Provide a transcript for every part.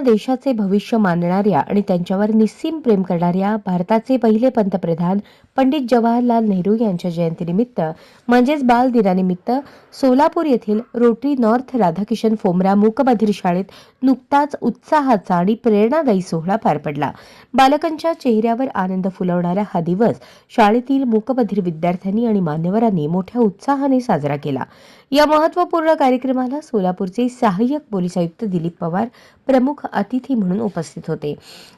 देशाचे भविष्य मानणाऱ्या आणि त्यांच्यावर निस्सीम प्रेम करणाऱ्या भारताचे पहिले पंतप्रधान पंडित जवाहरलाल नेहरू यांच्या जयंतीनिमित्त म्हणजेच बाल दिनानिमित्त सोलापूर येथील रोटरी नॉर्थ राधाकिशन फोमरा मूकबधीर शाळेत नुकताच उत्साहाचा आणि प्रेरणादायी सोहळा पार पडला. बालकांच्या चेहऱ्यावर आनंद फुलवणारा हा दिवस शाळेतील मूकबधीर विद्यार्थ्यांनी आणि मान्यवरांनी मोठ्या उत्साहाने साजरा केला. या महत्त्वपूर्ण कार्यक्रमाला सोलापूरचे सहाय्यक पोलीस आयुक्त दिलीप पवार प्रमुख अतिथी म्हणून उपस्थित होते.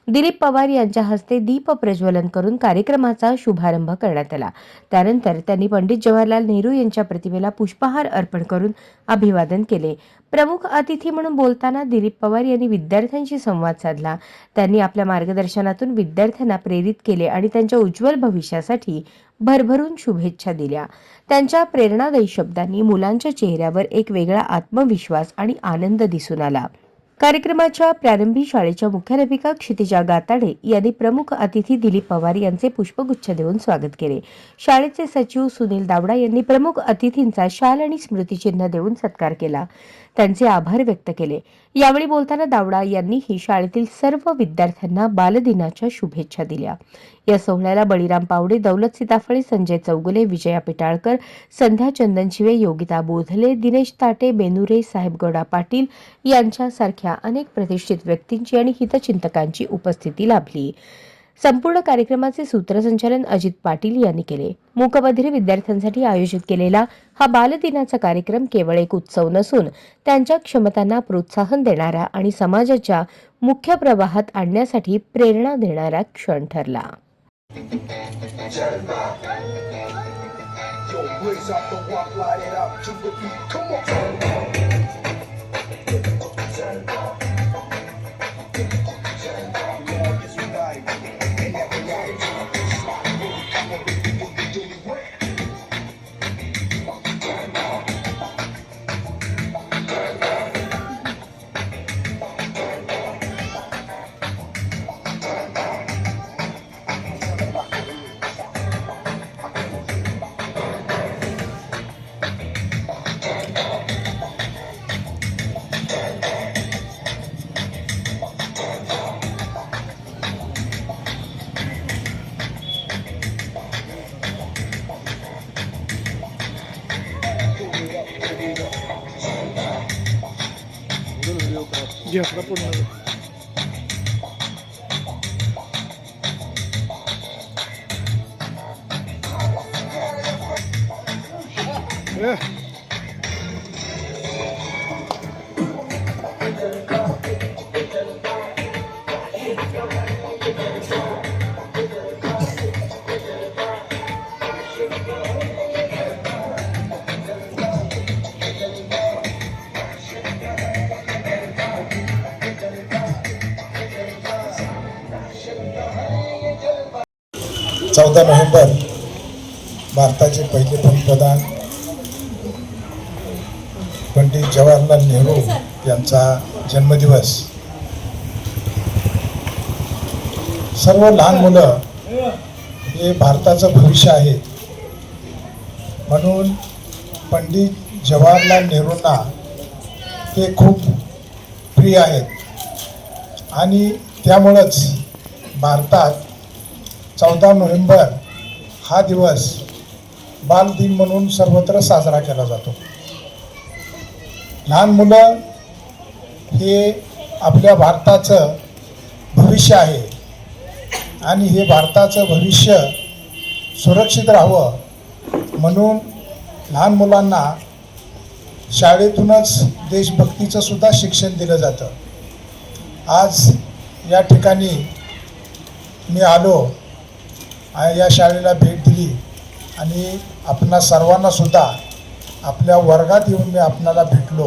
दिलीप पवार यांच्या हस्ते दीप प्रज्वलन करून कार्यक्रमाचा शुभारंभ करण्यात आला. त्यानंतर त्यांनी पंडित जवाहरलाल नेहरू यांच्या प्रतिमेला पुष्पहार अर्पण करून अभिवादन केले. प्रमुख अतिथी म्हणून बोलताना दिलीप पवार यांनी विद्यार्थ्यांशी संवाद साधला. त्यांनी आपल्या मार्गदर्शनातून विद्यार्थ्यांना प्रेरित केले आणि त्यांच्या उज्ज्वल भविष्यासाठी भरभरून शुभेच्छा दिल्या. त्यांच्या प्रेरणादायी शब्दांनी मुलांच्या चेहऱ्यावर एक वेगळा आत्मविश्वास आणि आनंद दिसून आला. कार्यक्रमाच्या प्रारंभी शाळेच्या मुख्याध्यापिका क्षितिजा गाताडे यांनी प्रमुख अतिथी दिलीप पवार यांचे पुष्पगुच्छ देऊन स्वागत केले. शाळेचे सचिव सुनील दावडा यांनी प्रमुख अतिथींचा शाल आणि स्मृतिचिन्ह देऊन सत्कार केला. त्यांचे आभार व्यक्त केले. यावेळी बोलताना दावडा यांनीही शाळेतील सर्व विद्यार्थ्यांना बालदिनाच्या शुभेच्छा दिल्या. या सोहळ्याला बळीराम पावडे दौलत सीताफळे संजय चौगुले विजया पिटाळकर संध्या चंदनशिवे योगिता बोधले दिनेश ताटे बेनुरे साहेबगौडा पाटील यांच्यासारख्या अनेक प्रतिष्ठित व्यक्तींची आणि हितचिंतकांची उपस्थिती लाभली. संपूर्ण कार्यक्रमाचे सूत्रसंचालन अजित पाटील यांनी केले मूकबधिर विद्यार्थ्यांसाठी आयोजित केलेला हा बालदिनाचा कार्यक्रम केवळ एक उत्सव नसून त्यांच्या क्षमतांना प्रोत्साहन देणारा आणि समाजाच्या मुख्य प्रवाहात आणण्यासाठी प्रेरणा देणारा क्षण ठरला Yo, blaze up the walk, light it up to the beat. Come on. Jafra por nada. Yeah. चौदा नोव्हेंबर भारताचे पहिले पंतप्रधान पंडित जवाहरलाल नेहरू यांचा जन्मदिवस. सर्व लहान मुलं हे भारताचं भविष्य आहे. म्हणून पंडित जवाहरलाल नेहरूंना ते खूप प्रिय आहेत. आणि त्यामुळंच भारतात चौदा नोव्हेंबर हा दिवस बालदिन म्हणून सर्वत्र साजरा केला जातो. लहान मुलं हे आपल्या भारताचं भविष्य आहे आणि हे भारताचं भविष्य सुरक्षित राहावं म्हणून लहान मुलांना शाळेतूनच देशभक्तीचं सुद्धा शिक्षण दिलं जातं. आज या ठिकाणी मी आलो या शाळेला भेट दिली. आणि आपणा सर्वांना सुद्धा आपल्या वर्गात येऊन मी आपणाला भेटलो.